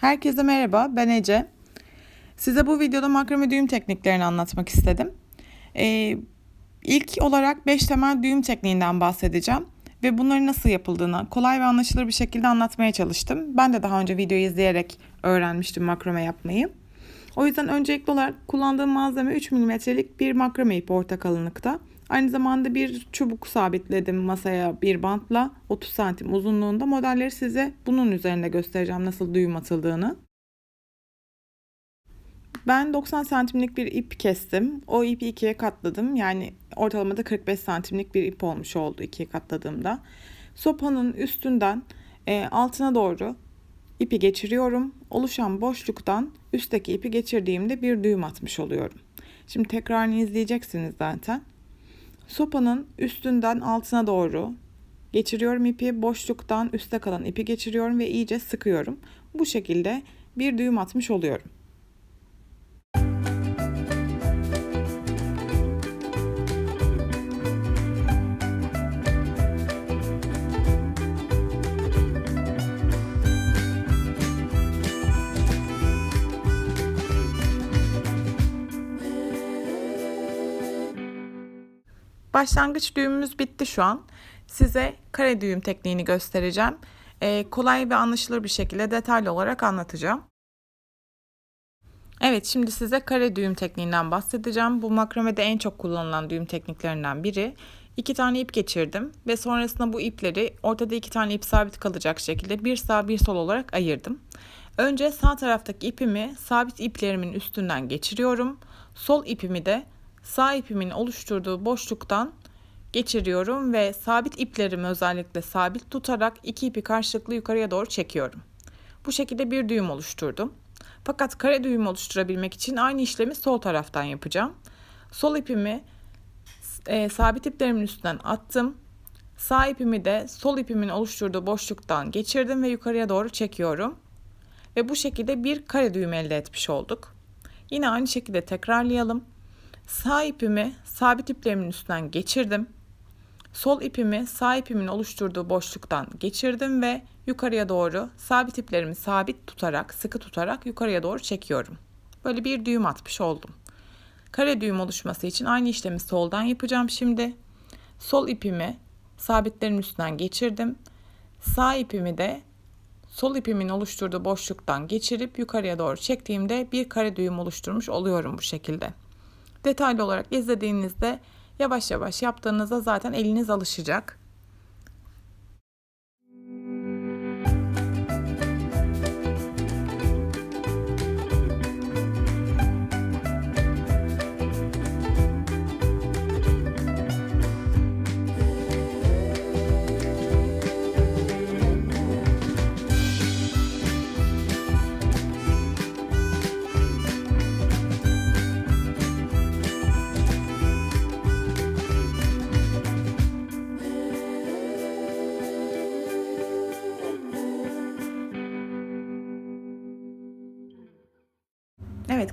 Herkese merhaba, ben Ece. Size bu videoda makrame düğüm tekniklerini anlatmak istedim. Ee, ilk olarak 5 temel düğüm tekniğinden bahsedeceğim ve bunların nasıl yapıldığını kolay ve anlaşılır bir şekilde anlatmaya çalıştım. Ben de daha önce videoyu izleyerek öğrenmiştim makrame yapmayı. O yüzden öncelikli olarak kullandığım malzeme 3 mm'lik bir makrame ipi orta kalınlıkta. Aynı zamanda bir çubuk sabitledim masaya bir bantla 30 santim uzunluğunda. Modelleri size bunun üzerinde göstereceğim nasıl düğüm atıldığını. Ben 90 santimlik bir ip kestim. O ipi ikiye katladım. Yani ortalamada 45 santimlik bir ip olmuş oldu ikiye katladığımda. Sopanın üstünden e, altına doğru ipi geçiriyorum. Oluşan boşluktan üstteki ipi geçirdiğimde bir düğüm atmış oluyorum. Şimdi tekrarını izleyeceksiniz zaten. Sopanın üstünden altına doğru geçiriyorum ipi. Boşluktan üstte kalan ipi geçiriyorum ve iyice sıkıyorum. Bu şekilde bir düğüm atmış oluyorum. Başlangıç düğümümüz bitti şu an. Size kare düğüm tekniğini göstereceğim. Ee, kolay ve anlaşılır bir şekilde detaylı olarak anlatacağım. Evet şimdi size kare düğüm tekniğinden bahsedeceğim. Bu makramede en çok kullanılan düğüm tekniklerinden biri. İki tane ip geçirdim ve sonrasında bu ipleri ortada iki tane ip sabit kalacak şekilde bir sağ bir sol olarak ayırdım. Önce sağ taraftaki ipimi sabit iplerimin üstünden geçiriyorum. Sol ipimi de sağ ipimin oluşturduğu boşluktan geçiriyorum ve sabit iplerimi özellikle sabit tutarak iki ipi karşılıklı yukarıya doğru çekiyorum. Bu şekilde bir düğüm oluşturdum. Fakat kare düğüm oluşturabilmek için aynı işlemi sol taraftan yapacağım. Sol ipimi e, sabit iplerimin üstünden attım. Sağ ipimi de sol ipimin oluşturduğu boşluktan geçirdim ve yukarıya doğru çekiyorum. Ve bu şekilde bir kare düğüm elde etmiş olduk. Yine aynı şekilde tekrarlayalım. Sağ ipimi sabit iplerimin üstünden geçirdim. Sol ipimi sağ ipimin oluşturduğu boşluktan geçirdim ve yukarıya doğru sabit iplerimi sabit tutarak, sıkı tutarak yukarıya doğru çekiyorum. Böyle bir düğüm atmış oldum. Kare düğüm oluşması için aynı işlemi soldan yapacağım şimdi. Sol ipimi sabitlerin üstünden geçirdim. Sağ ipimi de sol ipimin oluşturduğu boşluktan geçirip yukarıya doğru çektiğimde bir kare düğüm oluşturmuş oluyorum bu şekilde. Detaylı olarak izlediğinizde yavaş yavaş yaptığınızda zaten eliniz alışacak.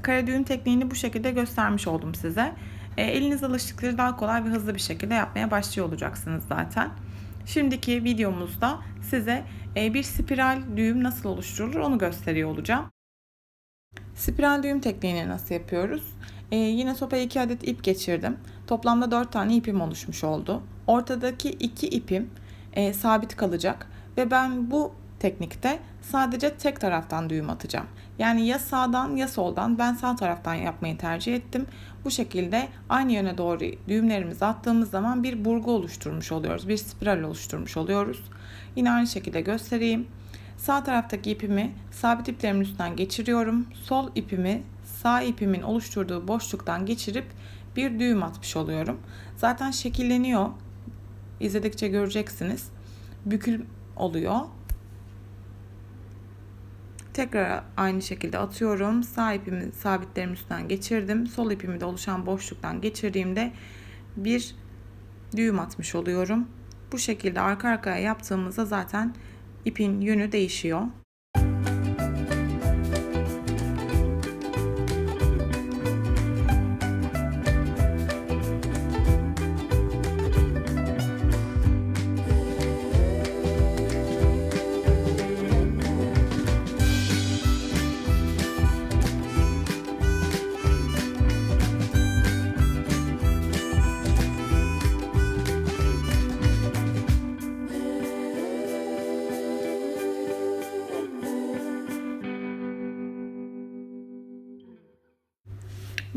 Kare düğüm tekniğini bu şekilde göstermiş oldum size. E, eliniz alıştıkça daha kolay ve hızlı bir şekilde yapmaya başlıyor olacaksınız zaten. Şimdiki videomuzda size e, bir spiral düğüm nasıl oluşturulur onu gösteriyor olacağım. Spiral düğüm tekniğini nasıl yapıyoruz? E, yine sopaya 2 adet ip geçirdim. Toplamda 4 tane ipim oluşmuş oldu. Ortadaki 2 ipim e, sabit kalacak ve ben bu teknikte sadece tek taraftan düğüm atacağım. Yani ya sağdan ya soldan ben sağ taraftan yapmayı tercih ettim. Bu şekilde aynı yöne doğru düğümlerimizi attığımız zaman bir burgu oluşturmuş oluyoruz. Bir spiral oluşturmuş oluyoruz. Yine aynı şekilde göstereyim. Sağ taraftaki ipimi sabit iplerimin üstünden geçiriyorum. Sol ipimi sağ ipimin oluşturduğu boşluktan geçirip bir düğüm atmış oluyorum. Zaten şekilleniyor. İzledikçe göreceksiniz. Bükül oluyor. Tekrar aynı şekilde atıyorum. Sağ ipimi sabitlerim üstünden geçirdim. Sol ipimi de oluşan boşluktan geçirdiğimde bir düğüm atmış oluyorum. Bu şekilde arka arkaya yaptığımızda zaten ipin yönü değişiyor.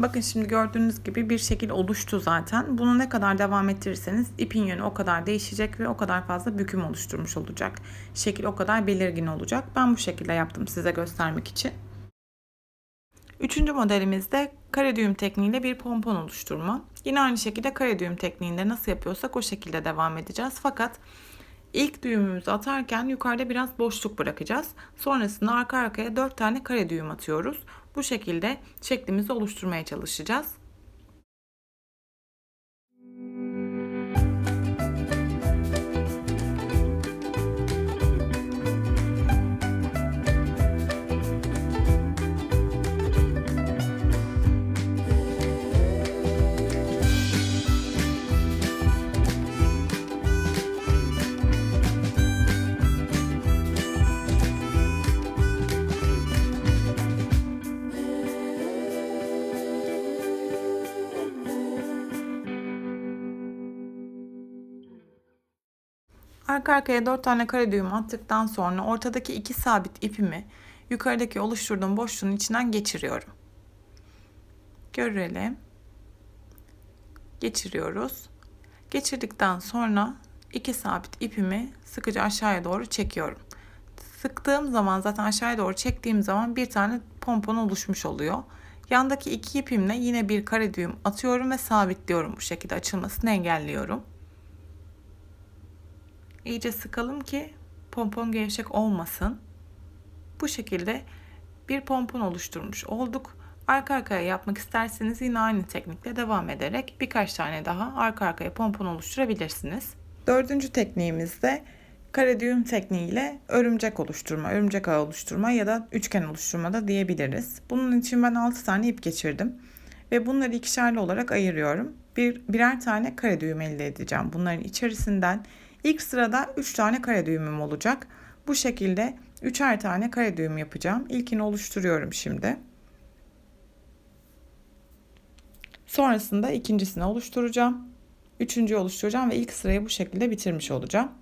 Bakın şimdi gördüğünüz gibi bir şekil oluştu zaten. Bunu ne kadar devam ettirirseniz ipin yönü o kadar değişecek ve o kadar fazla büküm oluşturmuş olacak. Şekil o kadar belirgin olacak. Ben bu şekilde yaptım size göstermek için. Üçüncü modelimizde kare düğüm tekniğiyle bir pompon oluşturma. Yine aynı şekilde kare düğüm tekniğinde nasıl yapıyorsak o şekilde devam edeceğiz. Fakat ilk düğümümüzü atarken yukarıda biraz boşluk bırakacağız. Sonrasında arka arkaya 4 tane kare düğüm atıyoruz. Bu şekilde şeklimizi oluşturmaya çalışacağız. Arka arkaya 4 tane kare düğüm attıktan sonra ortadaki iki sabit ipimi yukarıdaki oluşturduğum boşluğun içinden geçiriyorum. Görelim. Geçiriyoruz. Geçirdikten sonra iki sabit ipimi sıkıca aşağıya doğru çekiyorum. Sıktığım zaman zaten aşağıya doğru çektiğim zaman bir tane pompon oluşmuş oluyor. Yandaki iki ipimle yine bir kare düğüm atıyorum ve sabitliyorum bu şekilde açılmasını engelliyorum. İyice sıkalım ki pompon gevşek olmasın. Bu şekilde bir pompon oluşturmuş olduk. Arka arkaya yapmak isterseniz yine aynı teknikle devam ederek birkaç tane daha arka arkaya pompon oluşturabilirsiniz. Dördüncü tekniğimizde kare düğüm tekniğiyle örümcek oluşturma, örümcek ağ oluşturma ya da üçgen oluşturma da diyebiliriz. Bunun için ben 6 tane ip geçirdim ve bunları ikişerli olarak ayırıyorum. Bir, birer tane kare düğüm elde edeceğim. Bunların içerisinden İlk sırada 3 tane kare düğümüm olacak. Bu şekilde 3'er tane kare düğüm yapacağım. İlkini oluşturuyorum şimdi. Sonrasında ikincisini oluşturacağım. Üçüncüyü oluşturacağım ve ilk sırayı bu şekilde bitirmiş olacağım.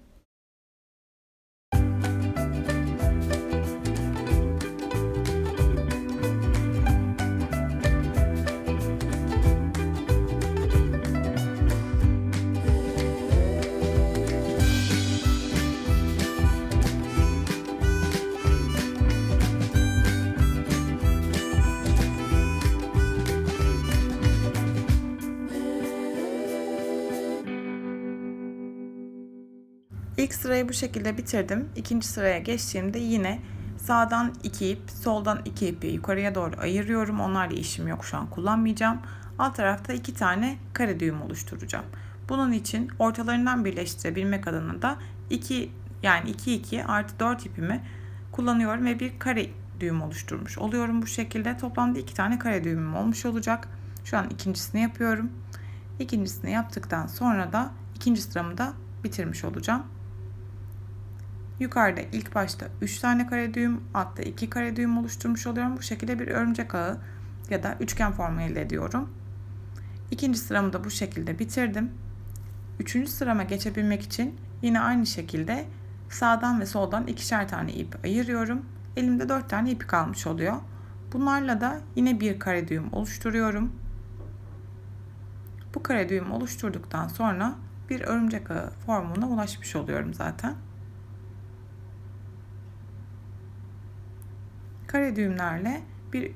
İlk sırayı bu şekilde bitirdim. İkinci sıraya geçtiğimde yine sağdan iki ip, soldan iki ipi yukarıya doğru ayırıyorum. Onlarla işim yok şu an kullanmayacağım. Alt tarafta iki tane kare düğüm oluşturacağım. Bunun için ortalarından birleştirebilmek adına da 2 yani 2 2 artı 4 ipimi kullanıyorum ve bir kare düğüm oluşturmuş oluyorum bu şekilde. Toplamda iki tane kare düğümüm olmuş olacak. Şu an ikincisini yapıyorum. İkincisini yaptıktan sonra da ikinci sıramı da bitirmiş olacağım. Yukarıda ilk başta 3 tane kare düğüm, altta 2 kare düğüm oluşturmuş oluyorum. Bu şekilde bir örümcek ağı ya da üçgen formu elde ediyorum. İkinci sıramı da bu şekilde bitirdim. Üçüncü sırama geçebilmek için yine aynı şekilde sağdan ve soldan ikişer tane ip ayırıyorum. Elimde 4 tane ip kalmış oluyor. Bunlarla da yine bir kare düğüm oluşturuyorum. Bu kare düğüm oluşturduktan sonra bir örümcek ağı formuna ulaşmış oluyorum zaten. Kare düğümlerle bir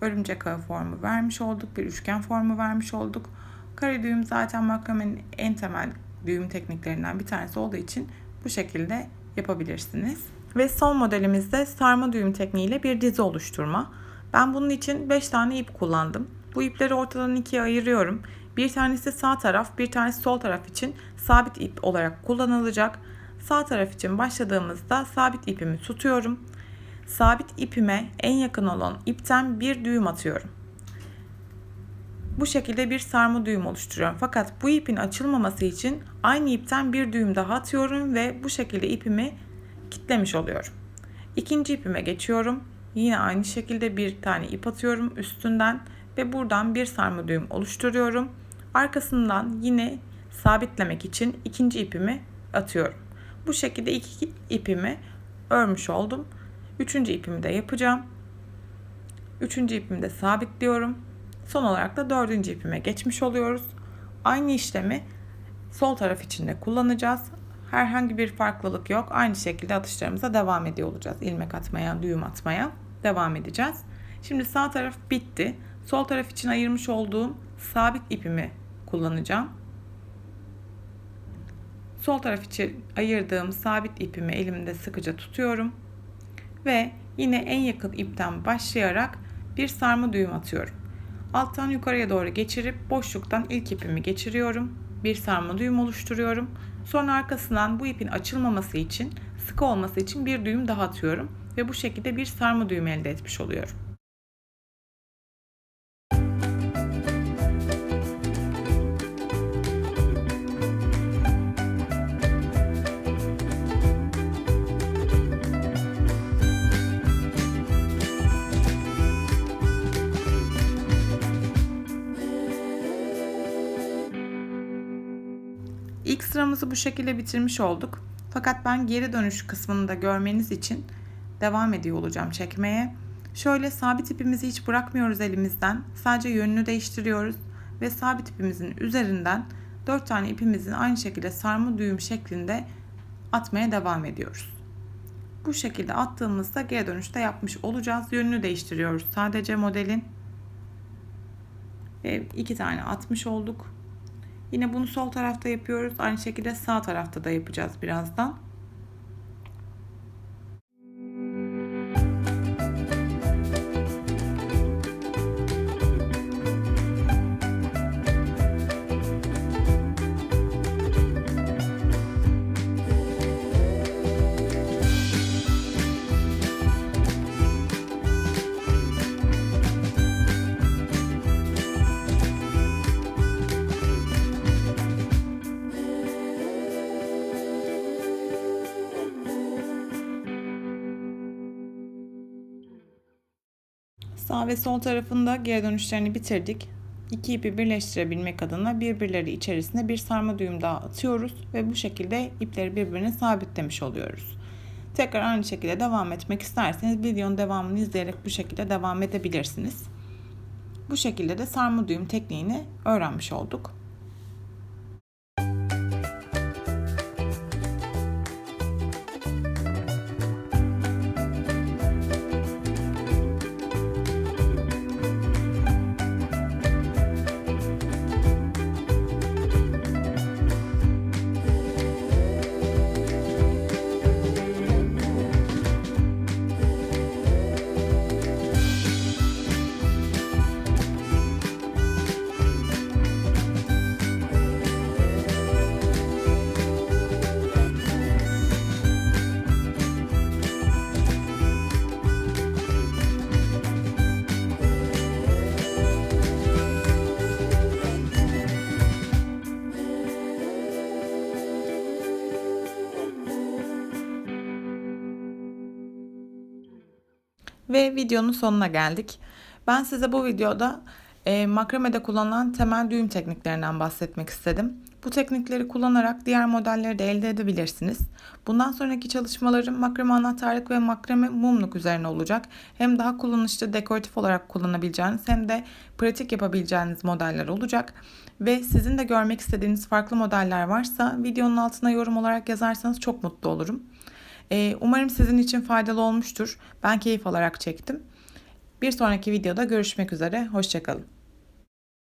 örümcek ağı formu vermiş olduk. Bir üçgen formu vermiş olduk. Kare düğüm zaten makramenin en temel düğüm tekniklerinden bir tanesi olduğu için bu şekilde yapabilirsiniz. Ve son modelimizde sarma düğüm tekniğiyle bir dizi oluşturma. Ben bunun için 5 tane ip kullandım. Bu ipleri ortadan ikiye ayırıyorum. Bir tanesi sağ taraf, bir tanesi sol taraf için sabit ip olarak kullanılacak. Sağ taraf için başladığımızda sabit ipimi tutuyorum sabit ipime en yakın olan ipten bir düğüm atıyorum. Bu şekilde bir sarma düğüm oluşturuyorum. Fakat bu ipin açılmaması için aynı ipten bir düğüm daha atıyorum ve bu şekilde ipimi kitlemiş oluyorum. İkinci ipime geçiyorum. Yine aynı şekilde bir tane ip atıyorum üstünden ve buradan bir sarma düğüm oluşturuyorum. Arkasından yine sabitlemek için ikinci ipimi atıyorum. Bu şekilde iki ipimi örmüş oldum. Üçüncü ipimi de yapacağım. Üçüncü ipimi de sabitliyorum. Son olarak da dördüncü ipime geçmiş oluyoruz. Aynı işlemi sol taraf için de kullanacağız. Herhangi bir farklılık yok. Aynı şekilde atışlarımıza devam ediyor olacağız. İlmek atmaya, düğüm atmaya devam edeceğiz. Şimdi sağ taraf bitti. Sol taraf için ayırmış olduğum sabit ipimi kullanacağım. Sol taraf için ayırdığım sabit ipimi elimde sıkıca tutuyorum. Ve yine en yakın ipten başlayarak bir sarma düğüm atıyorum. Alttan yukarıya doğru geçirip boşluktan ilk ipimi geçiriyorum. Bir sarma düğüm oluşturuyorum. Sonra arkasından bu ipin açılmaması için, sıkı olması için bir düğüm daha atıyorum ve bu şekilde bir sarma düğüm elde etmiş oluyorum. Sıramızı bu şekilde bitirmiş olduk. Fakat ben geri dönüş kısmını da görmeniz için devam ediyor olacağım çekmeye. Şöyle sabit ipimizi hiç bırakmıyoruz elimizden. Sadece yönünü değiştiriyoruz ve sabit ipimizin üzerinden 4 tane ipimizin aynı şekilde sarma düğüm şeklinde atmaya devam ediyoruz. Bu şekilde attığımızda geri dönüşte yapmış olacağız. Yönünü değiştiriyoruz sadece modelin. Ve iki tane atmış olduk. Yine bunu sol tarafta yapıyoruz. Aynı şekilde sağ tarafta da yapacağız birazdan. Sağ ve sol tarafında geri dönüşlerini bitirdik. İki ipi birleştirebilmek adına birbirleri içerisine bir sarma düğüm daha atıyoruz ve bu şekilde ipleri birbirine sabitlemiş oluyoruz. Tekrar aynı şekilde devam etmek isterseniz videonun devamını izleyerek bu şekilde devam edebilirsiniz. Bu şekilde de sarma düğüm tekniğini öğrenmiş olduk. Ve videonun sonuna geldik. Ben size bu videoda e, makramede kullanılan temel düğüm tekniklerinden bahsetmek istedim. Bu teknikleri kullanarak diğer modelleri de elde edebilirsiniz. Bundan sonraki çalışmalarım makrame anahtarlık ve makrame mumluk üzerine olacak. Hem daha kullanışlı dekoratif olarak kullanabileceğiniz hem de pratik yapabileceğiniz modeller olacak. Ve sizin de görmek istediğiniz farklı modeller varsa videonun altına yorum olarak yazarsanız çok mutlu olurum. Ee, umarım sizin için faydalı olmuştur. Ben keyif alarak çektim. Bir sonraki videoda görüşmek üzere. Hoşçakalın.